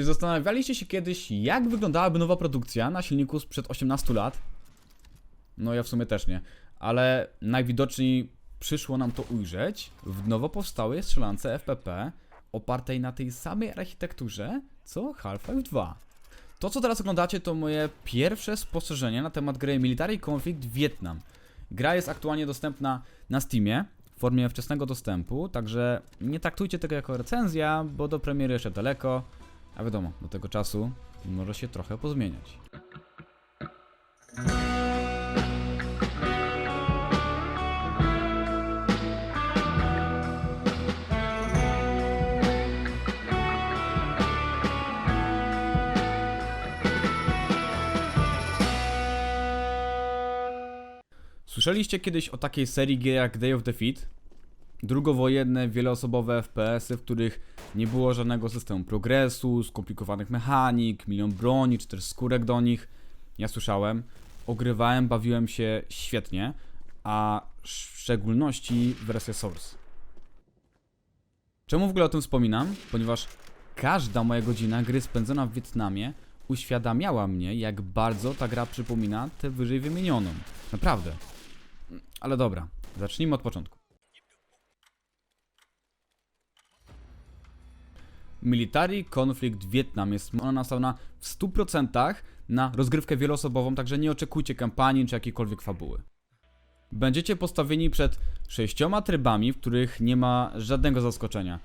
Czy zastanawialiście się kiedyś, jak wyglądałaby nowa produkcja na silniku sprzed 18 lat? No ja w sumie też nie, ale najwidoczniej przyszło nam to ujrzeć w nowo powstałej strzelance FPP opartej na tej samej architekturze co Half-Life 2. To co teraz oglądacie to moje pierwsze spostrzeżenie na temat gry Military Conflict Vietnam. Gra jest aktualnie dostępna na Steamie w formie wczesnego dostępu, także nie traktujcie tego jako recenzja, bo do premiery jeszcze daleko, a wiadomo, do tego czasu może się trochę pozmieniać. Słyszeliście kiedyś o takiej serii gier jak Day of Defeat? Drugowojenne, wieloosobowe FPS-y, w których nie było żadnego systemu progresu, skomplikowanych mechanik, milion broni, czy też skórek do nich. Ja słyszałem, ogrywałem, bawiłem się świetnie, a w szczególności wersję Source. Czemu w ogóle o tym wspominam? Ponieważ każda moja godzina gry spędzona w Wietnamie uświadamiała mnie, jak bardzo ta gra przypomina tę wyżej wymienioną. Naprawdę. Ale dobra, zacznijmy od początku. Military Conflict Vietnam jest ona nastawiona w 100% na rozgrywkę wieloosobową, także nie oczekujcie kampanii czy jakiejkolwiek fabuły. Będziecie postawieni przed sześcioma trybami, w których nie ma żadnego zaskoczenia.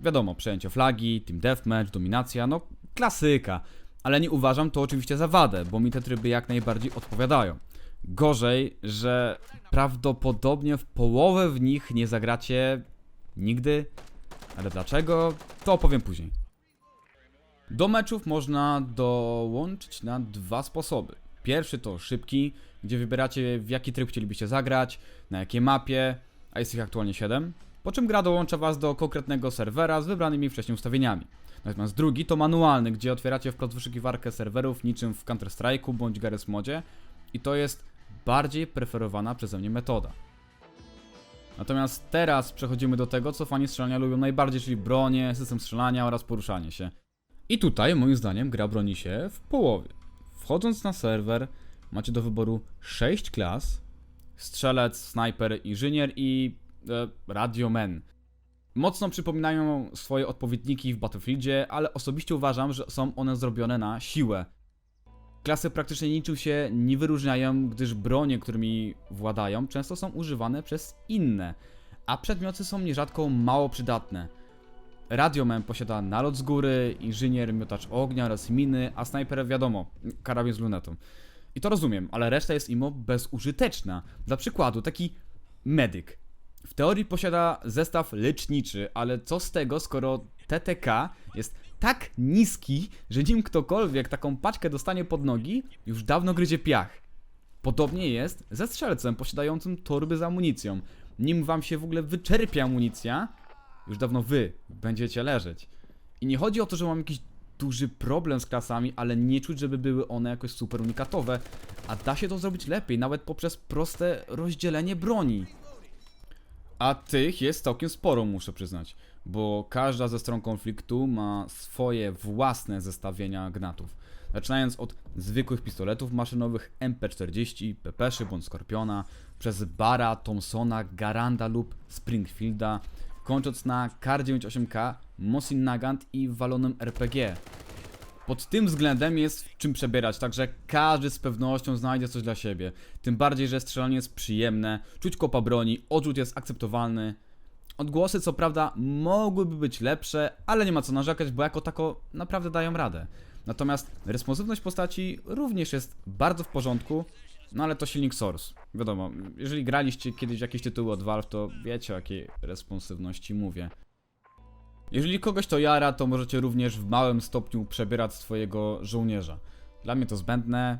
Wiadomo, przejęcie flagi, team deathmatch, dominacja, no klasyka. Ale nie uważam to oczywiście za wadę, bo mi te tryby jak najbardziej odpowiadają. Gorzej, że prawdopodobnie w połowę w nich nie zagracie nigdy. Ale dlaczego? To opowiem później. Do meczów można dołączyć na dwa sposoby. Pierwszy to szybki, gdzie wybieracie w jaki tryb chcielibyście zagrać, na jakiej mapie, a jest ich aktualnie 7. Po czym gra dołącza Was do konkretnego serwera z wybranymi wcześniej ustawieniami. Natomiast drugi to manualny, gdzie otwieracie wprost wyszukiwarkę serwerów niczym w Counter-Strike'u bądź Garry's Modzie i to jest bardziej preferowana przeze mnie metoda. Natomiast teraz przechodzimy do tego, co fani strzelania lubią najbardziej, czyli bronie, system strzelania oraz poruszanie się. I tutaj, moim zdaniem, gra broni się w połowie. Wchodząc na serwer, macie do wyboru 6 klas: strzelec, snajper, inżynier i e, radioman. Mocno przypominają swoje odpowiedniki w Battlefieldzie, ale osobiście uważam, że są one zrobione na siłę. Klasy praktycznie niczym się nie wyróżniają, gdyż bronie, którymi władają, często są używane przez inne, a przedmioty są nierzadko mało przydatne. Radioman posiada nalot z góry, inżynier, miotacz ognia oraz miny, a snajper wiadomo, karabin z lunetą. I to rozumiem, ale reszta jest imo bezużyteczna. Dla przykładu, taki medyk. W teorii posiada zestaw leczniczy, ale co z tego, skoro TTK jest tak niski, że nim ktokolwiek taką paczkę dostanie pod nogi, już dawno gryzie piach. Podobnie jest ze strzelcem posiadającym torby z amunicją. Nim wam się w ogóle wyczerpie amunicja, już dawno wy będziecie leżeć. I nie chodzi o to, że mam jakiś duży problem z klasami, ale nie czuć, żeby były one jakoś super unikatowe, a da się to zrobić lepiej, nawet poprzez proste rozdzielenie broni. A tych jest całkiem sporo, muszę przyznać, bo każda ze stron konfliktu ma swoje własne zestawienia gnatów. Zaczynając od zwykłych pistoletów maszynowych MP40, Pepeszy bądź Skorpiona, przez Bara, Thompsona, Garanda lub Springfielda, kończąc na Kar98K, Mosin Nagant i walonym RPG. Pod tym względem jest w czym przebierać, także każdy z pewnością znajdzie coś dla siebie. Tym bardziej, że strzelanie jest przyjemne, czuć kopa broni, odrzut jest akceptowalny. Odgłosy co prawda mogłyby być lepsze, ale nie ma co narzekać, bo jako tako naprawdę dają radę. Natomiast responsywność postaci również jest bardzo w porządku, no ale to silnik Source. Wiadomo, jeżeli graliście kiedyś jakieś tytuły od Valve, to wiecie o jakiej responsywności mówię. Jeżeli kogoś to jara, to możecie również w małym stopniu przebierać swojego żołnierza. Dla mnie to zbędne,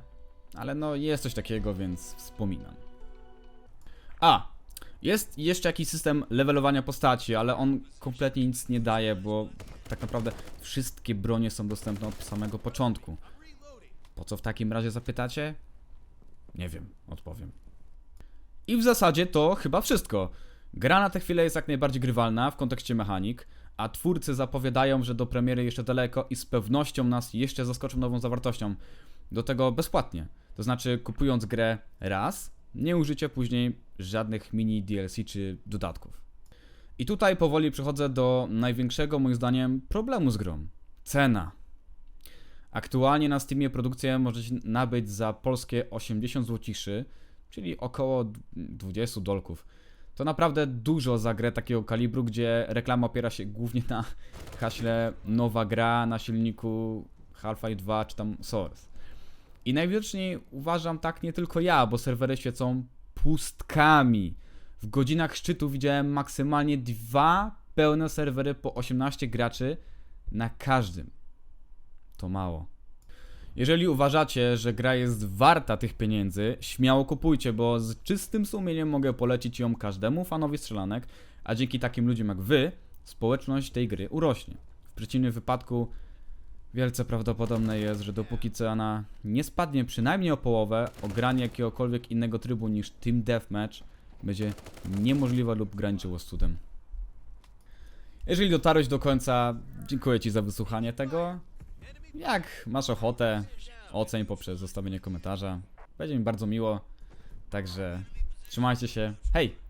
ale no jest coś takiego, więc wspominam. A, jest jeszcze jakiś system levelowania postaci, ale on kompletnie nic nie daje, bo tak naprawdę wszystkie bronie są dostępne od samego początku. Po co w takim razie zapytacie? Nie wiem, odpowiem. I w zasadzie to chyba wszystko. Gra na tę chwilę jest jak najbardziej grywalna w kontekście mechanik, a twórcy zapowiadają, że do premiery jeszcze daleko i z pewnością nas jeszcze zaskoczą nową zawartością. Do tego bezpłatnie. To znaczy, kupując grę raz, nie użycie później żadnych mini DLC czy dodatków. I tutaj powoli przechodzę do największego, moim zdaniem, problemu z grą. Cena. Aktualnie na Steamie produkcję możecie nabyć za polskie 80 złociszy, czyli około 20 dolków. To naprawdę dużo za grę takiego kalibru, gdzie reklama opiera się głównie na haśle nowa gra na silniku Half-Life 2 czy tam Source. I najwidoczniej uważam tak nie tylko ja, bo serwery świecą pustkami. W godzinach szczytu widziałem maksymalnie dwa pełne serwery po 18 graczy na każdym. To mało. Jeżeli uważacie, że gra jest warta tych pieniędzy, śmiało kupujcie, bo z czystym sumieniem mogę polecić ją każdemu fanowi strzelanek, a dzięki takim ludziom jak wy, społeczność tej gry urośnie. W przeciwnym wypadku wielce prawdopodobne jest, że dopóki cena nie spadnie przynajmniej o połowę, ogranie jakiegokolwiek innego trybu niż Team Deathmatch będzie niemożliwe lub graniczyło z cudem. Jeżeli dotarłeś do końca, dziękuję Ci za wysłuchanie tego. Jak masz ochotę, oceń poprzez zostawienie komentarza. Będzie mi bardzo miło. Także trzymajcie się. Hej!